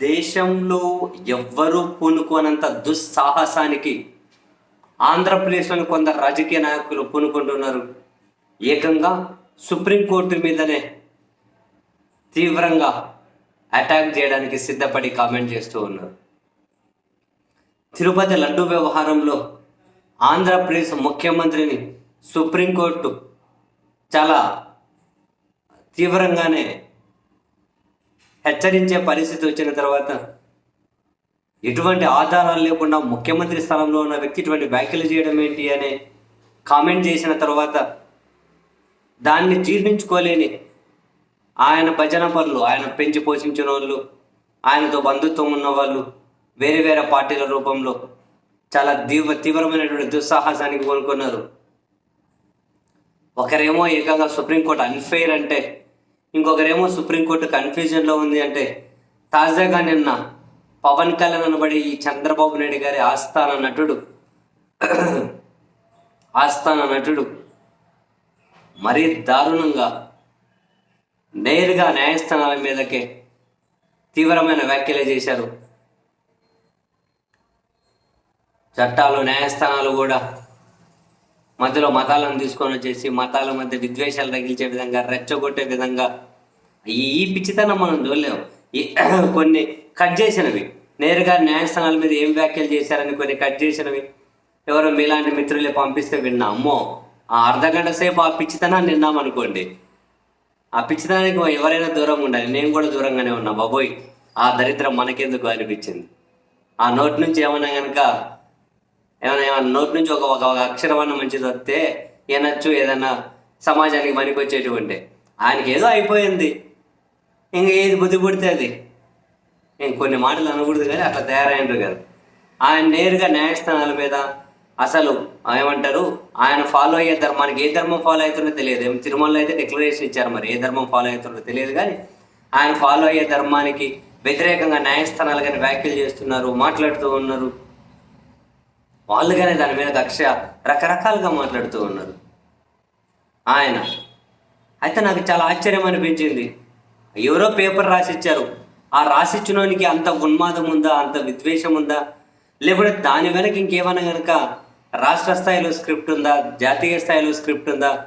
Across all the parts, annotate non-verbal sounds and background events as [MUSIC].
దేశంలో ఎవ్వరూ పూనుకోనంత దుస్సాహసానికి ఆంధ్రప్రదేశ్లోని కొందరు రాజకీయ నాయకులు పూనుకుంటున్నారు. ఏకంగా సుప్రీంకోర్టు మీదనే తీవ్రంగా అటాక్ చేయడానికి సిద్ధపడి కామెంట్ చేస్తూ ఉన్నారు. తిరుపతి లడ్డు వ్యవహారంలో ఆంధ్రప్రదేశ్ ముఖ్యమంత్రిని సుప్రీంకోర్టు చాలా తీవ్రంగానే హెచ్చరించే పరిస్థితి వచ్చిన తర్వాత ఎటువంటి ఆధారాలు లేకుండా ముఖ్యమంత్రి స్థానంలో ఉన్న వ్యక్తి ఇటువంటి వ్యాఖ్యలు చేయడం ఏంటి అనే కామెంట్ చేసిన తర్వాత దాన్ని జీర్ణించుకోలేని ఆయన భజన పనులు ఆయన పెంచి పోషించిన వాళ్ళు ఆయనతో బంధుత్వం ఉన్న వాళ్ళు వేరే వేరే పార్టీల రూపంలో చాలా తీవ్ర తీవ్రమైనటువంటి దుస్సాహసానికి కోలుకున్నారు ఒకరేమో ఏకంగా సుప్రీంకోర్టు అన్ఫెయిర్ అంటే ఇంకొకరేమో సుప్రీంకోర్టు కన్ఫ్యూజన్లో ఉంది అంటే తాజాగా నిన్న పవన్ కళ్యాణ్ అనబడి ఈ చంద్రబాబు నాయుడు గారి ఆస్థాన నటుడు ఆస్థాన నటుడు మరీ దారుణంగా నేరుగా న్యాయస్థానాల మీదకే తీవ్రమైన వ్యాఖ్యలు చేశారు. చట్టాలు న్యాయస్థానాలు కూడా మధ్యలో మతాలను తీసుకొని వచ్చేసి మతాల మధ్య విద్వేషాలు తగిలించే విధంగా రెచ్చగొట్టే విధంగా ఈ పిచ్చితనం మనం చూడలేము ఈ [CLEARS THROAT] కొన్ని కట్ చేసినవి. నేరుగా న్యాయస్థానాల మీద ఏం వ్యాఖ్యలు చేశారని కొన్ని కట్ చేసినవి. ఎవరో మీలాంటి మిత్రులే పంపిస్తే విన్నా. అమ్మో ఆ అర్ధ గంట సేపు ఆ పిచ్చితనాన్ని విన్నామనుకోండి ఆ పిచ్చితనానికి ఎవరైనా దూరంగా ఉండాలి. నేను కూడా దూరంగానే ఉన్నా. బాబోయ్ ఆ దరిద్రం మనకెందుకు అనిపించింది? ఆ నోటి నుంచి ఏమన్నా కనుక ఏమైనా ఏమైనా నోటి నుంచి ఒక ఒక అక్షరమన్న మంచిది వస్తే ఏనొచ్చు ఏదైనా సమాజానికి పనికొచ్చేటువంటి. ఆయనకి ఏదో అయిపోయింది. ఇంక ఏది బుద్ధి పుడితే అది. ఇంక కొన్ని మాటలు అనకూడదు కానీ అట్లా తయారైనరు కదా. ఆయన నేరుగా న్యాయస్థానాల మీద అసలు ఏమంటారు ఆయన ఫాలో అయ్యే ధర్మానికి ఏ ధర్మం ఫాలో అవుతుందో తెలియదు. ఏమి తిరుమలలో అయితే డిక్లరేషన్ ఇచ్చారు మరి ఏ ధర్మం ఫాలో అవుతుందో తెలియదు కానీ ఆయన ఫాలో అయ్యే ధర్మానికి వ్యతిరేకంగా న్యాయస్థానాలు కానీ వ్యాఖ్యలు చేస్తున్నారు మాట్లాడుతూ ఉన్నారు. వాళ్ళుగానే దాని మీద కక్ష రకరకాలుగా మాట్లాడుతూ ఉన్నారు. ఆయన అయితే నాకు చాలా ఆశ్చర్యం అనిపించింది. ఎవరో పేపర్ రాసిచ్చారు. ఆ రాసిచ్చినోనికి అంత ఉన్మాదం ఉందా అంత విద్వేషం ఉందా? లేకపోతే దాని వెనక ఇంకేమైనా కనుక రాష్ట్ర స్థాయిలో స్క్రిప్ట్ ఉందా జాతీయ స్థాయిలో స్క్రిప్ట్ ఉందా?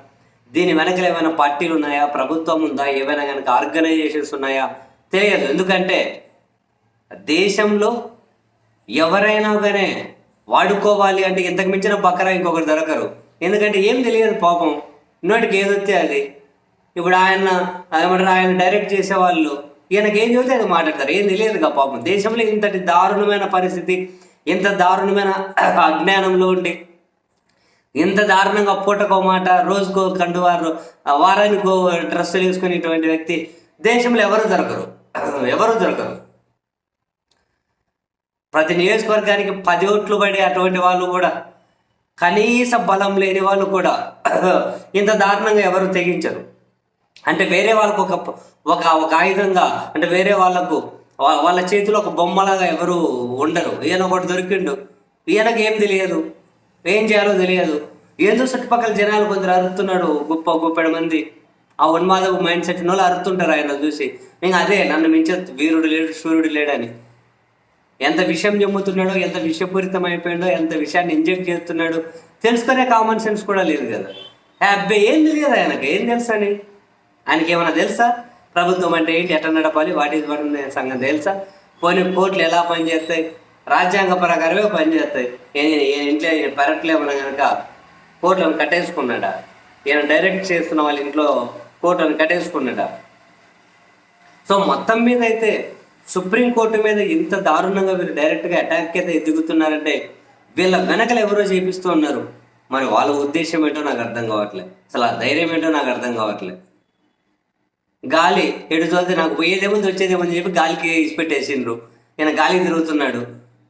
దీని వెనకలు ఏమైనా పార్టీలు ఉన్నాయా? ప్రభుత్వం ఉందా? ఏమైనా కనుక ఆర్గనైజేషన్స్ ఉన్నాయా? తెలియదు. ఎందుకంటే దేశంలో ఎవరైనా కానీ వాడుకోవాలి అంటే ఇంతకు మించిన బకరా ఇంకొకరు దొరకరు. ఎందుకంటే ఏం తెలియదు పాపం. నోటికి ఏదొస్తే అది. ఇప్పుడు ఆయన ఏమంటారు ఆయన డైరెక్ట్ చేసేవాళ్ళు. ఈయనకి ఏం చెబితే అది మాట్లాడతారు. ఏం తెలియదుగా పాపం. దేశంలో ఇంతటి దారుణమైన పరిస్థితి ఇంత దారుణమైన [CLEARS THROAT] అజ్ఞానంలో ఉండి ఇంత దారుణంగా పూటకో మాట రోజుకో కండువారు వారానికో డ్రెస్సులు వేసుకునేటువంటి వ్యక్తి దేశంలో ఎవరు దొరకరు. [CLEARS THROAT] ఎవరు దొరకరు. ప్రతి నియోజకవర్గానికి పది ఓట్లు పడే అటువంటి వాళ్ళు కూడా కనీస బలం లేని వాళ్ళు కూడా [CLEARS THROAT] ఇంత దారుణంగా ఎవరు తెగించరు. అంటే వేరే వాళ్ళకు ఒక ఒక ఒక ఆయుధంగా అంటే వేరే వాళ్ళకు వాళ్ళ చేతిలో ఒక బొమ్మలాగా ఎవరు ఉండరు. ఈయన ఒకటి దొరికిండు. ఈయనకి ఏం తెలియదు. ఏం చేయాలో తెలియదు. ఏదో చుట్టుపక్కల జనాలు కొందరు అరుతున్నాడు గొప్ప గొప్పటి మంది. ఆ ఉన్మాదపు మైండ్ సెట్ వాళ్ళు అరుతుంటారు ఆయన చూసి. ఇంకా అదే నన్ను మించే వీరుడు లేడు సూర్యుడు లేడని. ఎంత విషయం చెమ్ముతున్నాడో ఎంత విషపూరితం అయిపోయాడో ఎంత విషయాన్ని ఇంజెక్ట్ చేస్తున్నాడో తెలుసుకునే కామన్ సెన్స్ కూడా లేదు కదా. అబ్బాయి ఏం తెలియదు ఆయనకి ఏం తెలుసా అని? ఆయనకి ఏమైనా తెలుసా? ప్రభుత్వం అంటే ఏంటి? ఎట్లా నడపాలి? వాటి సంగతి తెలుసా? పోనీ కోర్టులు ఎలా పనిచేస్తాయి? రాజ్యాంగ ప్రకారమే పనిచేస్తాయి. ఏ ఇంట్లో ఈయన కనుక కోర్టులను కట్టేసుకున్నాడా? ఈయన డైరెక్ట్ చేస్తున్న వాళ్ళ ఇంట్లో కోర్టులను కట్టేసుకున్నాడా? సో మొత్తం మీద అయితే సుప్రీంకోర్టు మీద ఇంత దారుణంగా వీళ్ళు డైరెక్ట్గా అటాక్ అయితే ఎదుగుతున్నారంటే వీళ్ళ వెనకలు ఎవరో చేపిస్తూ ఉన్నారు. మరి వాళ్ళ ఉద్దేశం ఏంటో నాకు అర్థం కావట్లేదు అసలు ఆ ధైర్యం ఏంటో నాకు అర్థం కావట్లేదు గాలి ఎటు నాకు పోయేదేముంది వచ్చేదేముంది చెప్పి గాలికి ఇసిపెట్టేసిండ్రు ఈయన గాలికి తిరుగుతున్నాడు.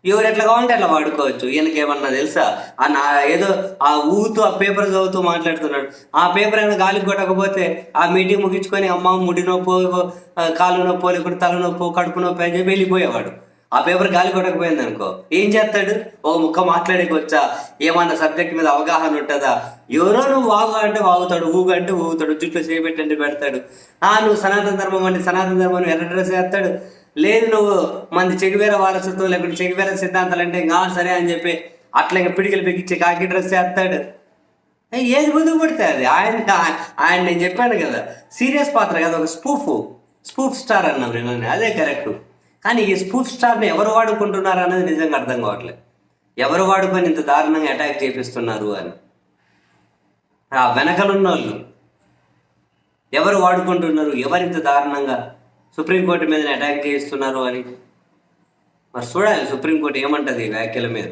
ఎవరు ఎట్లా కావాలంటే అట్లా వాడుకోవచ్చు. ఈయనకి ఏమన్నా తెలుసా? ఆ నా ఏదో ఆ ఊగుతూ ఆ పేపర్ చదువుతూ మాట్లాడుతున్నాడు. ఆ పేపర్ ఏమైనా గాలికి కొట్టకపోతే ఆ మీటింగ్ ముగించుకొని అమ్మ ముడి నొప్పో ఆ, కాలు నొప్పో లేకుంటే తల నొప్పో కడుపు నొప్పి అని చెప్పి వెళ్ళిపోయేవాడు. ఆ పేపర్ గాలి కొట్టకపోయింది అనుకో. ఏం చేస్తాడు? ఒక ముక్క మాట్లాడేకొచ్చా ఏమన్నా సబ్జెక్ట్ మీద అవగాహన ఉంటుందా? ఎవరో నువ్వు వాగు అంటే వాగుతాడు ఊగు అంటే ఊగుతాడు జుట్లు చేపెట్టండి పెడతాడు. ఆ నువ్వు సనాతన ధర్మం అంటే సనాతన ధర్మం ఎర్ర డ్రెస్ వేస్తాడు. లేదు నువ్వు మంది చెగివేర వారసత్వం లేకుంటే చెగివేర సిద్ధాంతాలు అంటే ఇంకా సరే అని చెప్పి అట్లా ఇంకా పిడికిలు బిగించి కాకి డ్రెస్ చేస్తాడు. ఏ, ఏది ముందుకు పడితే అది? ఆయన ఆయన నేను చెప్పాను కదా సీరియస్ పాత్ర కదా ఒక స్పూఫ్. స్పూఫ్ స్టార్ అన్నాం నేను అదే కరెక్ట్ కానీ ఈ స్పూఫ్ స్టార్ని ఎవరు వాడుకుంటున్నారు అన్నది నిజంగా అర్థం కావట్లేదు ఎవరు వాడుకొని ఇంత దారుణంగా అటాక్ చేపిస్తున్నారు అని. ఆ వెనకలున్న వాళ్ళు ఎవరు వాడుకుంటున్నారు? ఎవరింత దారుణంగా సుప్రీంకోర్టు మీద అటాక్ చేస్తున్నారు అని. మరి చూడాలి సుప్రీంకోర్టు ఏమంటుంది ఈ వ్యాఖ్యల మీద?